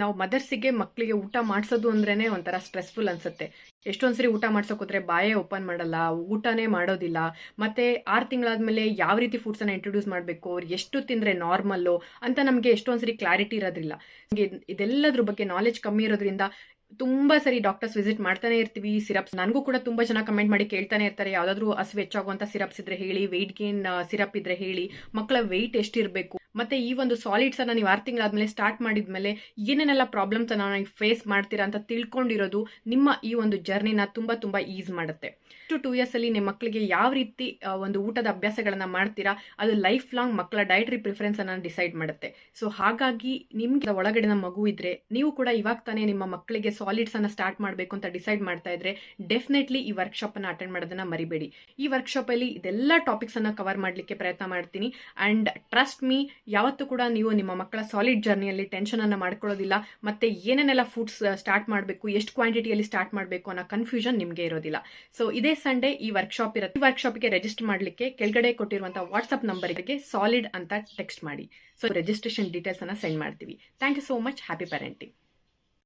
ನಾವು ಮದರ್ಸಿಗೆ ಮಕ್ಕಳಿಗೆ ಊಟ ಮಾಡಿಸೋದು ಅಂದ್ರೇನೆ ಒಂಥರ ಸ್ಟ್ರೆಸ್ಫುಲ್ ಅನ್ಸುತ್ತೆ. ಎಷ್ಟೊಂದ್ಸರಿ ಊಟ ಮಾಡ್ಸೋಕೋದ್ರೆ ಬಾಯೇ ಓಪನ್ ಮಾಡಲ್ಲ, ಊಟನೇ ಮಾಡೋದಿಲ್ಲ. ಮತ್ತೆ ಆರು ತಿಂಗಳಾದ್ಮೇಲೆ ಯಾವ ರೀತಿ ಫುಡ್ಸ್ ಅನ್ನ ಇಂಟ್ರೊಡ್ಯೂಸ್ ಮಾಡಬೇಕು, ಅವ್ರು ಎಷ್ಟು ತಿಂದ್ರೆ ನಾರ್ಮಲ್ಲು ಅಂತ ನಮಗೆ ಎಷ್ಟೊಂದ್ಸರಿ ಕ್ಲಾರಿಟಿ ಇರೋದಿಲ್ಲ ಇದೆಲ್ಲದ್ರ ಬಗ್ಗೆ ನಾಲೆಜ್ ಕಮ್ಮಿ ಇರೋದ್ರಿಂದ ತುಂಬಾ ಸರಿ ಡಾಕ್ಟರ್ಸ್ ವಿಸಿಟ್ ಮಾಡ್ತಾನೆ ಇರ್ತೀವಿ ಸಿರಪ್ಸ್ ನನಗೂ ಕೂಡ ತುಂಬಾ ಜನ ಕಮೆಂಟ್ ಮಾಡಿ ಕೇಳ್ತಾನೆ ಇರ್ತಾರೆ, ಯಾವುದಾದ್ರೂ ಹಸು ಹೆಚ್ಚಾಗುವಂತ ಸಿರಪ್ಸ್ ಇದ್ರೆ ಹೇಳಿ ವೆಯ್ಟ್ ಗೇನ್ ಸಿರಪ್ ಇದ್ರೆ ಹೇಳಿ ಮಕ್ಕಳ ವೆಯ್ಟ್ ಎಷ್ಟಿರ್ಬೇಕು ಮತ್ತೆ ಈ ಒಂದು ಸಾಲಿಡ್ಸ್ ಅನ್ನ ನೀವು ಆರು ತಿಂಗಳಾದ್ಮೇಲೆ ಸ್ಟಾರ್ಟ್ ಮಾಡಿದ್ಮೇಲೆ ಏನೇನೆಲ್ಲ ಪ್ರಾಬ್ಲಮ್ಸ್ ಅನ್ನ ಫೇಸ್ ಮಾಡ್ತೀರಾ ಅಂತ ತಿಳ್ಕೊಂಡಿರೋದು ನಿಮ್ಮ ಈ ಒಂದು ಜರ್ನಿನ ತುಂಬಾ ತುಂಬಾ ಈಸ್ ಮಾಡುತ್ತೆ. ಟು ಟೂ ಇಯರ್ಸ್ ಅಲ್ಲಿ ನಿಮ್ಮ ಮಕ್ಕಳಿಗೆ ಯಾವ ರೀತಿ ಒಂದು ಊಟದ ಅಭ್ಯಾಸಗಳನ್ನ ಮಾಡ್ತೀರಾ, ಅದು ಲೈಫ್ ಲಾಂಗ್ ಮಕ್ಕಳ ಡಯಟ್ರಿ ಪ್ರಿಫರೆನ್ಸ್ ಅನ್ನ ಡಿಸೈಡ್ ಮಾಡುತ್ತೆ. ಸೊ ಹಾಗಾಗಿ ನಿಮ್ಗೆ ಒಳಗಡೆನ ಮಗು ಇದ್ರೆ, ನೀವು ಕೂಡ ಇವಾಗ ತಾನೇ ನಿಮ್ಮ ಮಕ್ಕಳಿಗೆ ಸಾಲಿಡ್ಸ್ ಅನ್ನ ಸ್ಟಾರ್ಟ್ ಮಾಡಬೇಕು ಅಂತ ಡಿಸೈಡ್ ಮಾಡ್ತಾ ಇದ್ರೆ ಡೆಫಿನೆಟ್ಲಿ ಈ ವರ್ಕ್ಶಾಪ್ ಅನ್ನ ಅಟೆಂಡ್ ಮಾಡೋದನ್ನ ಮರಿಬೇಡಿ. ಈ ವರ್ಕ್ಶಾಪ್ ಅಲ್ಲಿ ಇದೆಲ್ಲ ಟಾಪಿಕ್ಸ್ ಅನ್ನ ಕವರ್ ಮಾಡಲಿಕ್ಕೆ ಪ್ರಯತ್ನ ಮಾಡ್ತೀನಿ. ಅಂಡ್ ಟ್ರಸ್ಟ್ ಮೀ ಯಾವತ್ತೂ ಕೂಡ ನೀವು ನಿಮ್ಮ ಮಕ್ಕಳ ಸಾಲಿಡ್ ಜರ್ನಿಯಲ್ಲಿ ಟೆನ್ಷನ್ ಅನ್ನ ಮಾಡ್ಕೊಳ್ಳೋದಿಲ್ಲ. ಮತ್ತೆ ಏನೇನೆಲ್ಲ ಫುಡ್ಸ್ ಸ್ಟಾರ್ಟ್ ಮಾಡಬೇಕು, ಎಷ್ಟು ಕ್ವಾಂಟಿಟಿಯಲ್ಲಿ ಸ್ಟಾರ್ಟ್ ಮಾಡಬೇಕು ಅನ್ನೋ ಕನ್ಫ್ಯೂಷನ್ ನಿಮಗೆ ಇರೋದಿಲ್ಲ. ಸೊ ಇದೇ ಸಂಡೇ ಈ ವರ್ಕ್ಶಾಪ್ ಇರುತ್ತೆ. ಈ ವರ್ಕ್ಶಾಪ್ಗೆ ರಿಜಿಸ್ಟರ್ ಮಾಡಲಿಕ್ಕೆ ಕೆಳಗಡೆ ಕೊಟ್ಟಿರುವಂಥ ವಾಟ್ಸ್ಆಪ್ ನಂಬರ್ಗೆ ಸಾಲಿಡ್ ಅಂತ ಟೆಕ್ಸ್ಟ್ ಮಾಡಿ. ಸೊ ರಿಜಿಸ್ಟ್ರೇಷನ್ ಡೀಟೇಲ್ಸ್ ಅನ್ನ ಸೆಂಡ್ ಮಾಡ್ತೀವಿ. Thank you so much happy parenting